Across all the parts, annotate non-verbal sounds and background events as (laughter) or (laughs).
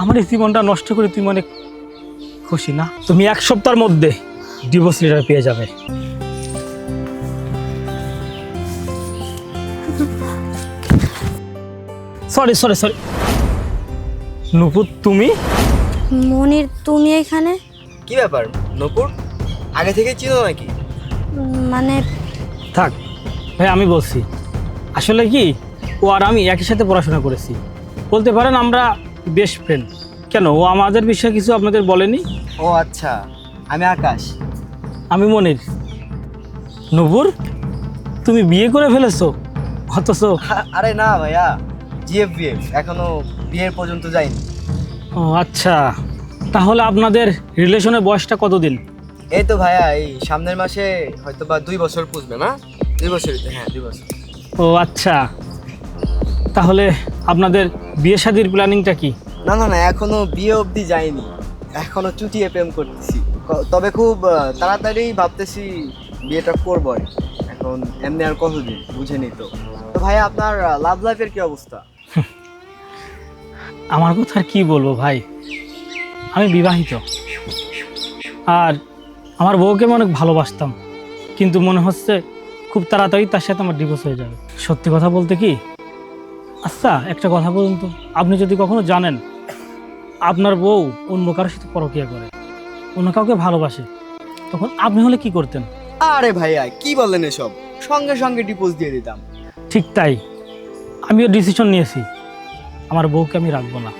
আমার এই জীবনটা নষ্ট করে তুমি অনেক খুশি না? তুমি এক সপ্তাহের মধ্যে ডিভোর্স লেটার পেয়ে যাবে। সরি সরি সরি নুপুর তুমি? মনির তুমি এখানে? কি ব্যাপার? নপুর আগে থেকে চিনো নাকি? মানে থাক ভাই আমি বলছি। আসলে কি ও আর আমি একই সাথে পড়াশোনা করেছি। বলতে পারেন আমরা বেস্ট ফ্রেন্ড। কেন? ও আমাদের বিষয়ে কিছু আপনাদের বলেনি? ও আচ্ছা আমি আকাশ। আমি মনির। নবুর তুমি বিয়ে করে ফেলেছো? অথচ আরে না ভাইয়া জিএফ বিএফ এখনও বিয়ের পর্যন্ত যাইনি ও আচ্ছা তাহলে আপনাদের রিলেশনের বয়সটা কতদিন? এই তো ভাইয়া এই সামনের মাসে হয়তো বা দুই বছর পুষবে না? দুই বছরই তো হ্যাঁ দুই বছর। ও আচ্ছা তাহলে আপনাদের বিয়ে শাদির প্ল্যানিংটা কি? না না না এখনও বিয়ে অবধি যাইনি। এখনও চুটিয়ে প্রেম করতেছি। তবে খুব তাড়াতাড়ি ভাবতেছি বিয়েটা করব এখন এমনি আর কতদিন বুঝেনি তো। তো ভাইয়া আপনার লাভ লাইফের কি অবস্থা? (laughs) আমার কথা আর কি বলব ভাই? আমি বিবাহিত। আর আমার বউকে আমি অনেক ভালোবাসতাম। কিন্তু মনে হচ্ছে খুব তাড়াতাড়ি তার সাথে আমার ডিভোর্স হয়ে যাবে। সত্যি কথা বলতে কি আচ্ছা একটা কথা বলুন তো। আপনি যদি কখনো জানেন আপনার বউ অন্য কারোর সাথে পরকিয়া করে অন্য কাউকে ভালোবাসে তখন আপনি হলে কি করতেন? আরে ভাইয়া কি বলেন এসব? সঙ্গে সঙ্গে ডিপোজ দিয়ে দিতাম। ঠিক তাই। আমিও ডিসিশন নিয়েছি। আমার বউকে আমি রাখব না।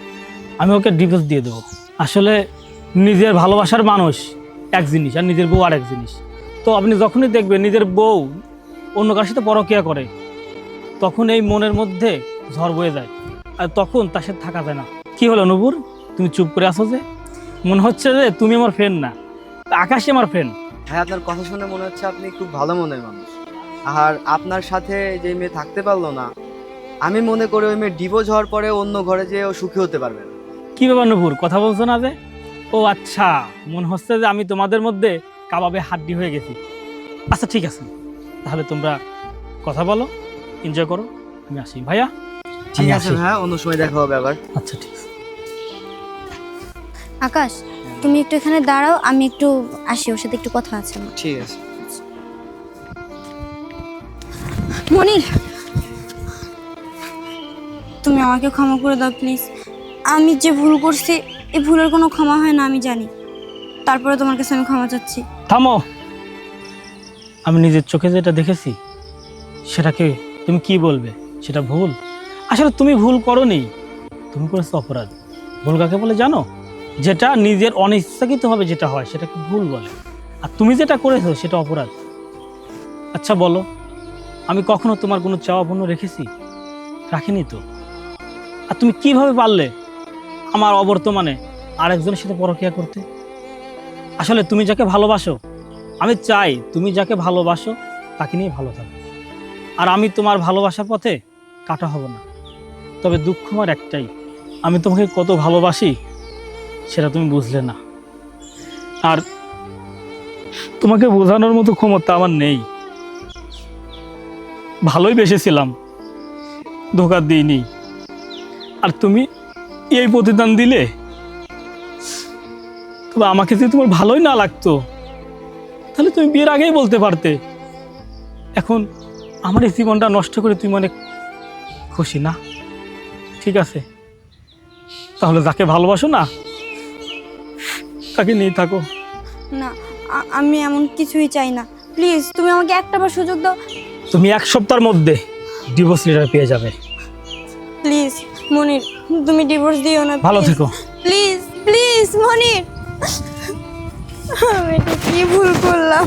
আমি ওকে ডিভোর্স দিয়ে দেবো। আসলে নিজের ভালোবাসার মানুষ এক জিনিস আর নিজের বউ আর এক জিনিস। তো আপনি যখনই দেখবেন নিজের বউ অন্য কারোর সাথে পরকিয়া করে তখন এই মনের মধ্যে ঝড় বয়ে যায়। আর তখন তার সাথে থাকা যায় না। কি হলো নবুর তুমি চুপ করে আসো যে? মনে হচ্ছে যে তুমি আমার ফ্রেন্ড না। আকাশই আমার ফ্রেন্ড হ্যাঁ আপনার কথা শুনে মনে হচ্ছে আপনি খুব ভালো মনের মানুষ। আর আপনার সাথে যে মেয়ে থাকতে পারল না আমি মনে করি ওই মেয়ে ডিভোর্স হওয়ার পরে অন্য ঘরে যেয়ে ও সুখী হতে পারবে না। কি ব্যাপার নপুর? কথা বলছো না যে? ও আচ্ছা মনে হচ্ছে যে আমি তোমাদের মধ্যে কাবাবে হাড্ডি হয়ে গেছি। আচ্ছা ঠিক আছে। তাহলে তোমরা কথা বলো এনজয় করো। আমি আসি। ভাইয়া? ঠিক আছে। হ্যাঁ অন্য সময় দেখা হবে আবার। আচ্ছা ঠিক আছে। আকাশ তুমি একটু এখানে দাঁড়াও আমি একটু আসি ওর সাথে একটু কথা আছে আমার। ঠিক আছে। মনির তুমি আমাকে ক্ষমা করে দাও প্লিজ। আমি যে ভুল করছি এই ভুলের কোনো ক্ষমা হয় না আমি জানি। তারপরে তোমার কাছে আমি ক্ষমা চাচ্ছি। থামো! আমি নিজের চোখে যেটা দেখেছি সেটাকে তুমি কি বলবে? সেটা ভুল? আসলে তুমি ভুল করনি। তুমি করেছ অপরাধ। ভুল কাকে বলে জানো? যেটা নিজের অনিচ্ছাকৃতভাবে যেটা হয়, সেটাকে ভুল বলে। আর তুমি যেটা করেছ, সেটা অপরাধ। আচ্ছা বলো। আমি কখনো তোমার কোনো চাওয়া পণ্য রেখেছি? রাখিনি তো। আর তুমি কীভাবে পারলে আমার অবর্তমানে আরেকজনের সাথে পরকিয়া করতে? আসলে তুমি যাকে ভালোবাসো, আমি চাই তুমি যাকে ভালোবাসো, তাকে নিয়ে ভালো থাকো। আর আমি তোমার ভালোবাসার পথে কাটা হব না। তবে দুঃখ আমার একটাই। আমি তোমাকে কত ভালোবাসি, সেটা তুমি বুঝলে না। আর তোমাকে বোঝানোর মতো ক্ষমতা আমার নেই। ভালোই বেসেছিলাম, ধোকা দিইনি। আর তুমি এই প্রতিদান দিলে, তবে আমাকে যদি তোমার ভালোই না লাগতো, তাহলে তুমি বিয়ের আগেই বলতে পারতে। এখন আমার এই জীবনটা নষ্ট করে তুমি অনেক খুশি না? ঠিক আছে। তাহলে যাকে ভালোবাসো না তাকে নিয়ে থাকো। না আমি এমন কিছুই চাই না। প্লিজ তুমি আমাকে একটা বার সুযোগ দাও। তুমি এক সপ্তাহের মধ্যে ডিভোর্স লেটার পেয়ে যাবে। প্লিজ মনির তুমি ডিভোর্স দিও না ভালো থেকো। Please please Monir. আমি এটা কি ভুল করলাম?